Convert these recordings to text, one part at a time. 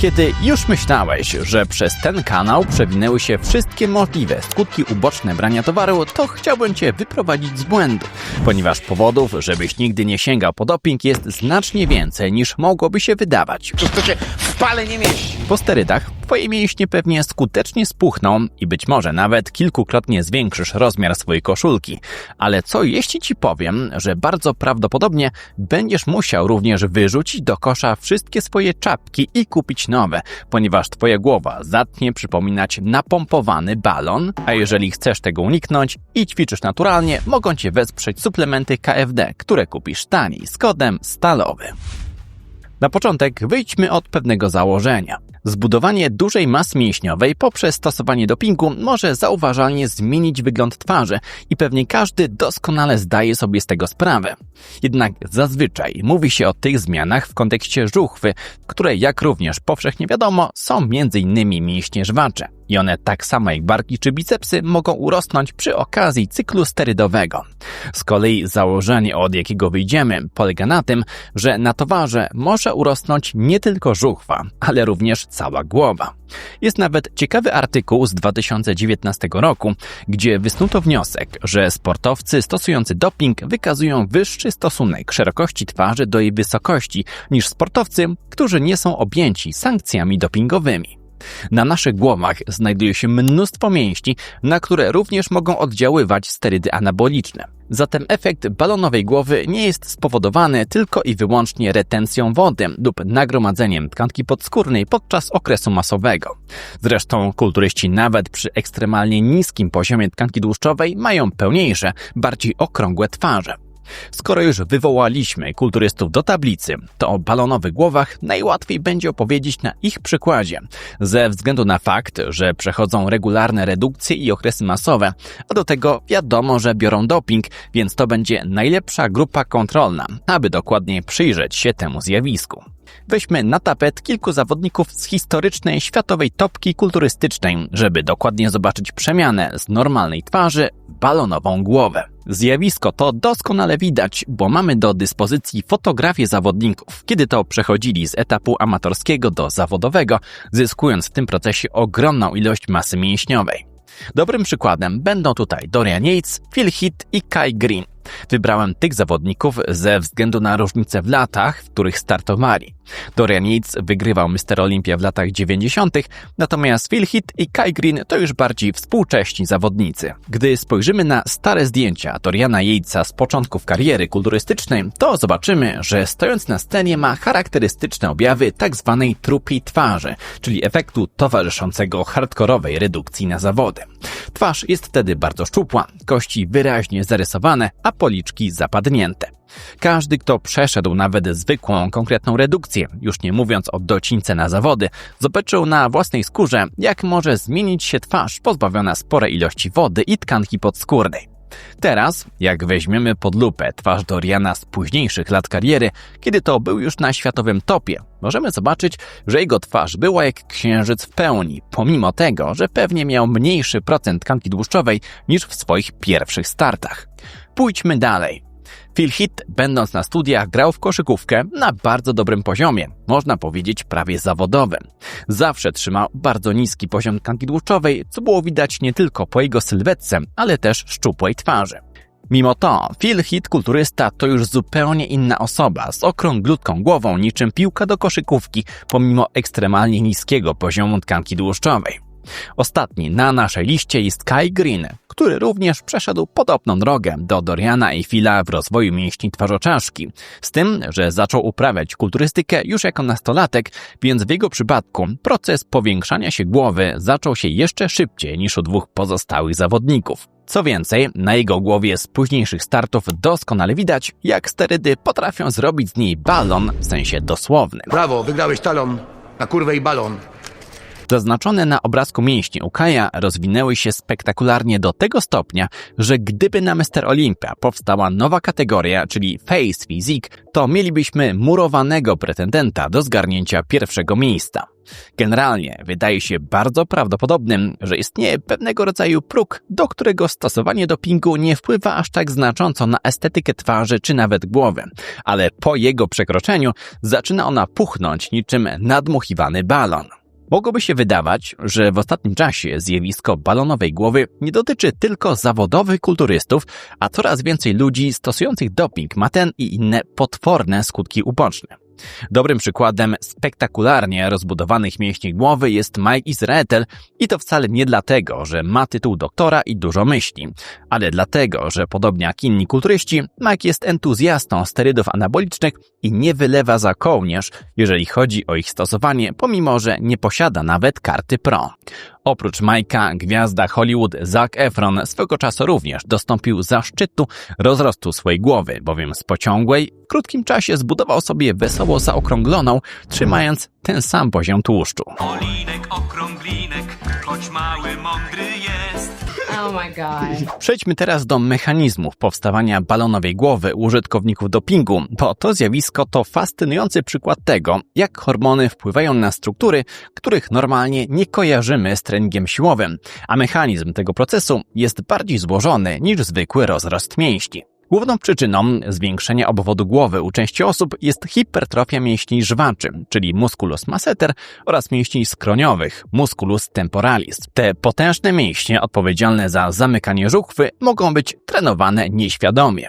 Kiedy już myślałeś, że przez ten kanał przewinęły się wszystkie możliwe skutki uboczne brania towaru, to chciałbym Cię wyprowadzić z błędu, ponieważ powodów, żebyś nigdy nie sięgał po doping jest znacznie więcej niż mogłoby się wydawać. To, to się w pale nie mieści. Po sterydach Twoje mięśnie pewnie skutecznie spuchną i być może nawet kilkukrotnie zwiększysz rozmiar swojej koszulki. Ale co jeśli Ci powiem, że bardzo prawdopodobnie będziesz musiał również wyrzucić do kosza wszystkie swoje czapki i kupić nowe, ponieważ Twoja głowa zacznie przypominać napompowany balon, a jeżeli chcesz tego uniknąć i ćwiczysz naturalnie, mogą Cię wesprzeć suplementy KFD, które kupisz taniej z kodem stalowy. Na początek wyjdźmy od pewnego założenia. Zbudowanie dużej masy mięśniowej poprzez stosowanie dopingu może zauważalnie zmienić wygląd twarzy i pewnie każdy doskonale zdaje sobie z tego sprawę. Jednak zazwyczaj mówi się o tych zmianach w kontekście żuchwy, które jak również powszechnie wiadomo są m.in. mięśnie żwacze i one tak samo jak barki czy bicepsy mogą urosnąć przy okazji cyklu sterydowego. Z kolei założenie, od jakiego wyjdziemy, polega na tym, że na towarze może urosnąć nie tylko żuchwa, ale również cała głowa. Jest nawet ciekawy artykuł z 2019 roku, gdzie wysnuto wniosek, że sportowcy stosujący doping wykazują wyższy stosunek szerokości twarzy do jej wysokości niż sportowcy, którzy nie są objęci sankcjami dopingowymi. Na naszych głowach znajduje się mnóstwo mięśni, na które również mogą oddziaływać sterydy anaboliczne. Zatem efekt balonowej głowy nie jest spowodowany tylko i wyłącznie retencją wody lub nagromadzeniem tkanki podskórnej podczas okresu masowego. Zresztą kulturyści nawet przy ekstremalnie niskim poziomie tkanki tłuszczowej mają pełniejsze, bardziej okrągłe twarze. Skoro już wywołaliśmy kulturystów do tablicy, to o balonowych głowach najłatwiej będzie opowiedzieć na ich przykładzie, ze względu na fakt, że przechodzą regularne redukcje i okresy masowe, a do tego wiadomo, że biorą doping, więc to będzie najlepsza grupa kontrolna, aby dokładnie przyjrzeć się temu zjawisku. Weźmy na tapet kilku zawodników z historycznej światowej topki kulturystycznej, żeby dokładnie zobaczyć przemianę z normalnej twarzy w balonową głowę. Zjawisko to doskonale widać, bo mamy do dyspozycji fotografię zawodników, kiedy to przechodzili z etapu amatorskiego do zawodowego, zyskując w tym procesie ogromną ilość masy mięśniowej. Dobrym przykładem będą tutaj Dorian Yates, Phil Heath i Kai Green. Wybrałem tych zawodników ze względu na różnice w latach, w których startowali. Dorian Yates wygrywał Mr. Olympia w latach 90., natomiast Phil Heath i Kai Green to już bardziej współcześni zawodnicy. Gdy spojrzymy na stare zdjęcia Doriana Yatesa z początków kariery kulturystycznej, to zobaczymy, że stojąc na scenie ma charakterystyczne objawy tzw. Tak trupiej twarzy, czyli efektu towarzyszącego hardkorowej redukcji na zawody. Twarz jest wtedy bardzo szczupła, kości wyraźnie zarysowane, a policzki zapadnięte. Każdy, kto przeszedł nawet zwykłą, konkretną redukcję, już nie mówiąc o docince na zawody, zobaczył na własnej skórze, jak może zmienić się twarz pozbawiona sporej ilości wody i tkanki podskórnej. Teraz, jak weźmiemy pod lupę twarz Doriana z późniejszych lat kariery, kiedy to był już na światowym topie, możemy zobaczyć, że jego twarz była jak księżyc w pełni, pomimo tego, że pewnie miał mniejszy procent tkanki tłuszczowej niż w swoich pierwszych startach. Pójdźmy dalej. Phil Heath, będąc na studiach, grał w koszykówkę na bardzo dobrym poziomie, można powiedzieć prawie zawodowym. Zawsze trzymał bardzo niski poziom tkanki tłuszczowej, co było widać nie tylko po jego sylwetce, ale też szczupłej twarzy. Mimo to, Phil Heath kulturysta to już zupełnie inna osoba z okrąglutką głową niczym piłka do koszykówki, pomimo ekstremalnie niskiego poziomu tkanki tłuszczowej. Ostatni na naszej liście jest Kai Green, który również przeszedł podobną drogę do Doriana i Phila w rozwoju mięśni twarzoczaszki. Z tym, że zaczął uprawiać kulturystykę już jako nastolatek, więc w jego przypadku proces powiększania się głowy zaczął się jeszcze szybciej niż u dwóch pozostałych zawodników. Co więcej, na jego głowie z późniejszych startów doskonale widać, jak sterydy potrafią zrobić z niej balon w sensie dosłownym. Brawo, wygrałeś talon na kurwę i balon. Zaznaczone na obrazku mięśnie u Kaja rozwinęły się spektakularnie do tego stopnia, że gdyby na Mr. Olympia powstała nowa kategoria, czyli Face Physique, to mielibyśmy murowanego pretendenta do zgarnięcia pierwszego miejsca. Generalnie wydaje się bardzo prawdopodobnym, że istnieje pewnego rodzaju próg, do którego stosowanie dopingu nie wpływa aż tak znacząco na estetykę twarzy czy nawet głowy, ale po jego przekroczeniu zaczyna ona puchnąć niczym nadmuchiwany balon. Mogłoby się wydawać, że w ostatnim czasie zjawisko balonowej głowy nie dotyczy tylko zawodowych kulturystów, a coraz więcej ludzi stosujących doping ma ten i inne potworne skutki uboczne. Dobrym przykładem spektakularnie rozbudowanych mięśni głowy jest Mike Israetel i to wcale nie dlatego, że ma tytuł doktora i dużo myśli, ale dlatego, że podobnie jak inni kulturyści, Mike jest entuzjastą sterydów anabolicznych i nie wylewa za kołnierz, jeżeli chodzi o ich stosowanie, pomimo że nie posiada nawet karty pro. Oprócz Majka, gwiazda Hollywood Zac Efron swego czasu również dostąpił zaszczytu rozrostu swojej głowy, bowiem z pociągłej w krótkim czasie zbudował sobie wesoło zaokrągloną, trzymając ten sam poziom tłuszczu. Olinek, okrąglinek, choć mały, mądry jest. Oh my god. Przejdźmy teraz do mechanizmów powstawania balonowej głowy u użytkowników dopingu, bo to zjawisko to fascynujący przykład tego, jak hormony wpływają na struktury, których normalnie nie kojarzymy z treningiem siłowym, a mechanizm tego procesu jest bardziej złożony niż zwykły rozrost mięśni. Główną przyczyną zwiększenia obwodu głowy u części osób jest hipertrofia mięśni żwaczy, czyli musculus masseter oraz mięśni skroniowych, musculus temporalis. Te potężne mięśnie odpowiedzialne za zamykanie żuchwy mogą być trenowane nieświadomie.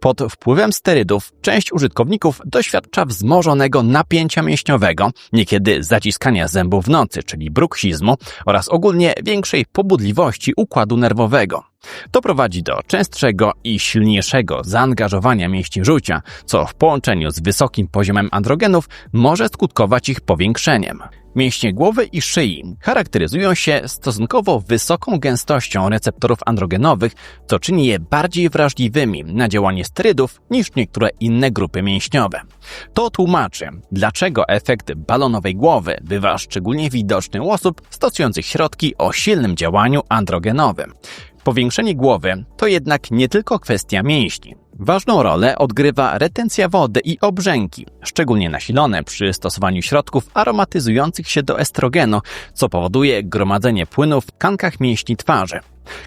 Pod wpływem sterydów część użytkowników doświadcza wzmożonego napięcia mięśniowego, niekiedy zaciskania zębów w nocy, czyli bruksizmu oraz ogólnie większej pobudliwości układu nerwowego. To prowadzi do częstszego i silniejszego zaangażowania mięśni żółcia, co w połączeniu z wysokim poziomem androgenów może skutkować ich powiększeniem. Mięśnie głowy i szyi charakteryzują się stosunkowo wysoką gęstością receptorów androgenowych, co czyni je bardziej wrażliwymi na działanie sterydów niż niektóre inne grupy mięśniowe. To tłumaczy, dlaczego efekt balonowej głowy bywa szczególnie widoczny u osób stosujących środki o silnym działaniu androgenowym. Powiększenie głowy to jednak nie tylko kwestia mięśni. Ważną rolę odgrywa retencja wody i obrzęki, szczególnie nasilone przy stosowaniu środków aromatyzujących się do estrogenu, co powoduje gromadzenie płynów w tkankach mięśni twarzy.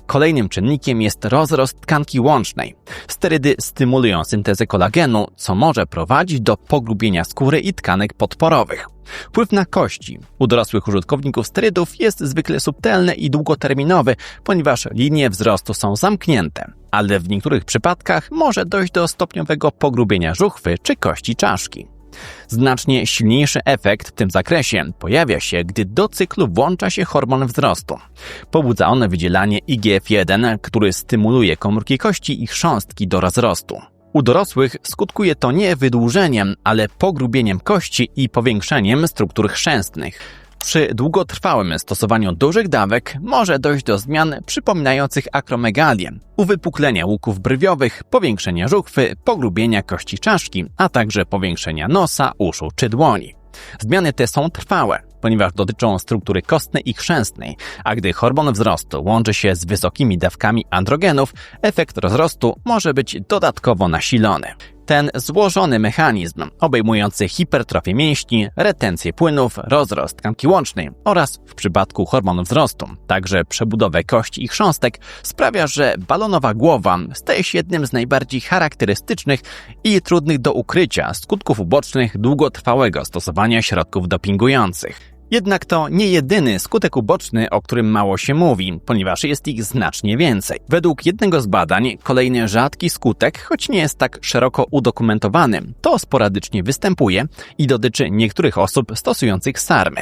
Kolejnym czynnikiem jest rozrost tkanki łącznej. Sterydy stymulują syntezę kolagenu, co może prowadzić do pogrubienia skóry i tkanek podporowych. Wpływ na kości u dorosłych użytkowników sterydów jest zwykle subtelny i długoterminowy, ponieważ linie wzrostu są zamknięte, ale w niektórych przypadkach może dojść do stopniowego pogrubienia żuchwy czy kości czaszki. Znacznie silniejszy efekt w tym zakresie pojawia się, gdy do cyklu włącza się hormon wzrostu. Pobudza on wydzielanie IGF-1, który stymuluje komórki kości i chrząstki do rozrostu. U dorosłych skutkuje to nie wydłużeniem, ale pogrubieniem kości i powiększeniem struktur chrzęstnych. Przy długotrwałym stosowaniu dużych dawek może dojść do zmian przypominających akromegalię, uwypuklenia łuków brwiowych, powiększenia żuchwy, pogrubienia kości czaszki, a także powiększenia nosa, uszu czy dłoni. Zmiany te są trwałe, ponieważ dotyczą struktury kostnej i chrzęstnej, a gdy hormon wzrostu łączy się z wysokimi dawkami androgenów, efekt rozrostu może być dodatkowo nasilony. Ten złożony mechanizm, obejmujący hipertrofię mięśni, retencję płynów, rozrost tkanki łącznej oraz, w przypadku hormonu wzrostu, także przebudowę kości i chrząstek, sprawia, że balonowa głowa staje się jednym z najbardziej charakterystycznych i trudnych do ukrycia skutków ubocznych długotrwałego stosowania środków dopingujących. Jednak to nie jedyny skutek uboczny, o którym mało się mówi, ponieważ jest ich znacznie więcej. Według jednego z badań, kolejny rzadki skutek, choć nie jest tak szeroko udokumentowany, to sporadycznie występuje i dotyczy niektórych osób stosujących sarmy.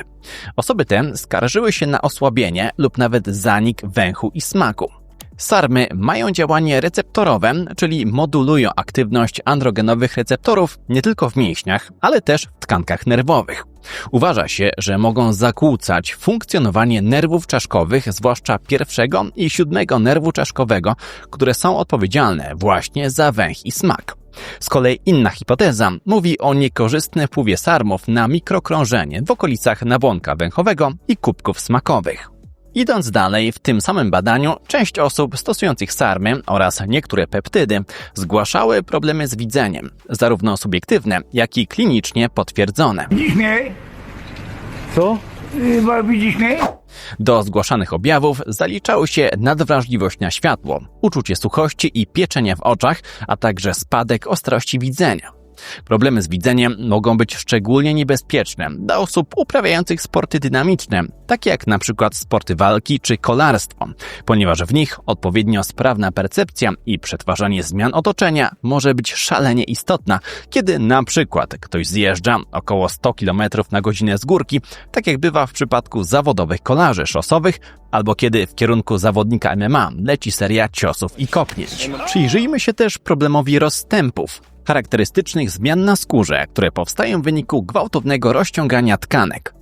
Osoby te skarżyły się na osłabienie lub nawet zanik węchu i smaku. Sarmy mają działanie receptorowe, czyli modulują aktywność androgenowych receptorów nie tylko w mięśniach, ale też w tkankach nerwowych. Uważa się, że mogą zakłócać funkcjonowanie nerwów czaszkowych, zwłaszcza pierwszego i siódmego nerwu czaszkowego, które są odpowiedzialne właśnie za węch i smak. Z kolei inna hipoteza mówi o niekorzystnym wpływie sarmów na mikrokrążenie w okolicach nabłonka węchowego i kubków smakowych. Idąc dalej, w tym samym badaniu część osób stosujących sarmy oraz niektóre peptydy zgłaszały problemy z widzeniem, zarówno subiektywne, jak i klinicznie potwierdzone. Widzisz mnie? Co? Bo Widzisz mnie? Do zgłaszanych objawów zaliczały się nadwrażliwość na światło, uczucie suchości i pieczenia w oczach, a także spadek ostrości widzenia. Problemy z widzeniem mogą być szczególnie niebezpieczne dla osób uprawiających sporty dynamiczne, takie jak na przykład sporty walki czy kolarstwo, ponieważ w nich odpowiednio sprawna percepcja i przetwarzanie zmian otoczenia może być szalenie istotna, kiedy na przykład ktoś zjeżdża około 100 km na godzinę z górki, tak jak bywa w przypadku zawodowych kolarzy szosowych, albo kiedy w kierunku zawodnika MMA leci seria ciosów i kopnięć. Przyjrzyjmy się też problemowi rozstępów, charakterystycznych zmian na skórze, które powstają w wyniku gwałtownego rozciągania tkanek.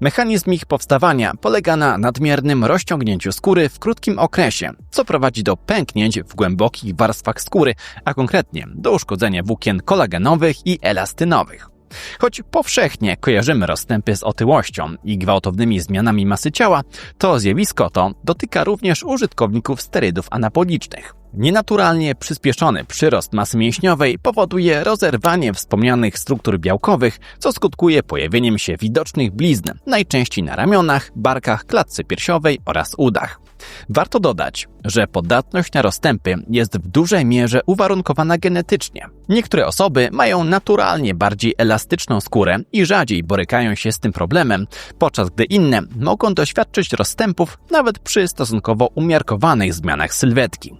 Mechanizm ich powstawania polega na nadmiernym rozciągnięciu skóry w krótkim okresie, co prowadzi do pęknięć w głębokich warstwach skóry, a konkretnie do uszkodzenia włókien kolagenowych i elastynowych. Choć powszechnie kojarzymy rozstępy z otyłością i gwałtownymi zmianami masy ciała, to zjawisko to dotyka również użytkowników sterydów anabolicznych. Nienaturalnie przyspieszony przyrost masy mięśniowej powoduje rozerwanie wspomnianych struktur białkowych, co skutkuje pojawieniem się widocznych blizn, najczęściej na ramionach, barkach, klatce piersiowej oraz udach. Warto dodać, że podatność na rozstępy jest w dużej mierze uwarunkowana genetycznie. Niektóre osoby mają naturalnie bardziej elastyczną skórę i rzadziej borykają się z tym problemem, podczas gdy inne mogą doświadczyć rozstępów nawet przy stosunkowo umiarkowanych zmianach sylwetki.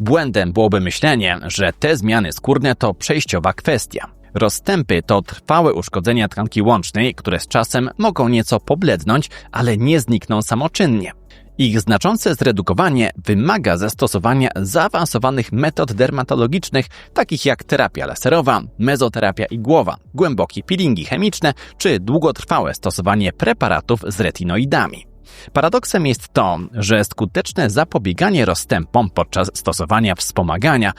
Błędem byłoby myślenie, że te zmiany skórne to przejściowa kwestia. Rozstępy to trwałe uszkodzenia tkanki łącznej, które z czasem mogą nieco poblednąć, ale nie znikną samoczynnie. Ich znaczące zredukowanie wymaga zastosowania zaawansowanych metod dermatologicznych, takich jak terapia laserowa, mezoterapia igłowa, głębokie peelingi chemiczne czy długotrwałe stosowanie preparatów z retinoidami. Paradoksem jest to, że skuteczne zapobieganie rozstępom podczas stosowania wspomagania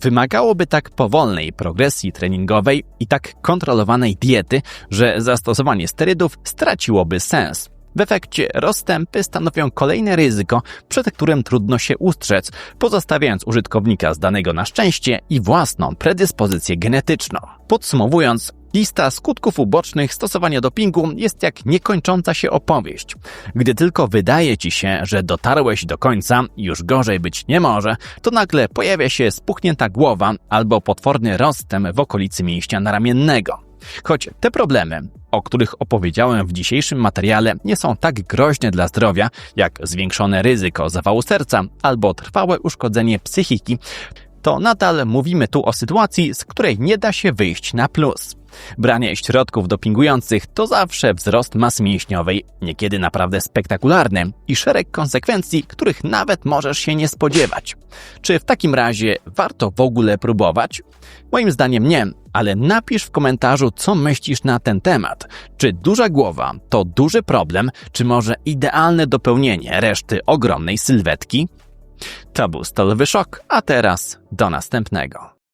wymagałoby tak powolnej progresji treningowej i tak kontrolowanej diety, że zastosowanie sterydów straciłoby sens. W efekcie rozstępy stanowią kolejne ryzyko, przed którym trudno się ustrzec, pozostawiając użytkownika zdanego na szczęście i własną predyspozycję genetyczną. Podsumowując, Lista skutków ubocznych stosowania dopingu jest jak niekończąca się opowieść. Gdy tylko wydaje ci się, że dotarłeś do końca i już gorzej być nie może, to nagle pojawia się spuchnięta głowa albo potworny rozstęp w okolicy mięśnia naramiennego. Choć te problemy, o których opowiedziałem w dzisiejszym materiale, nie są tak groźne dla zdrowia, jak zwiększone ryzyko zawału serca albo trwałe uszkodzenie psychiki, to nadal mówimy tu o sytuacji, z której nie da się wyjść na plus. Branie środków dopingujących to zawsze wzrost masy mięśniowej, niekiedy naprawdę spektakularny i szereg konsekwencji, których nawet możesz się nie spodziewać. Czy w takim razie warto w ogóle próbować? Moim zdaniem nie, ale napisz w komentarzu, co myślisz na ten temat. Czy duża głowa to duży problem, czy może idealne dopełnienie reszty ogromnej sylwetki? To był Stalowy Szok, a teraz do następnego.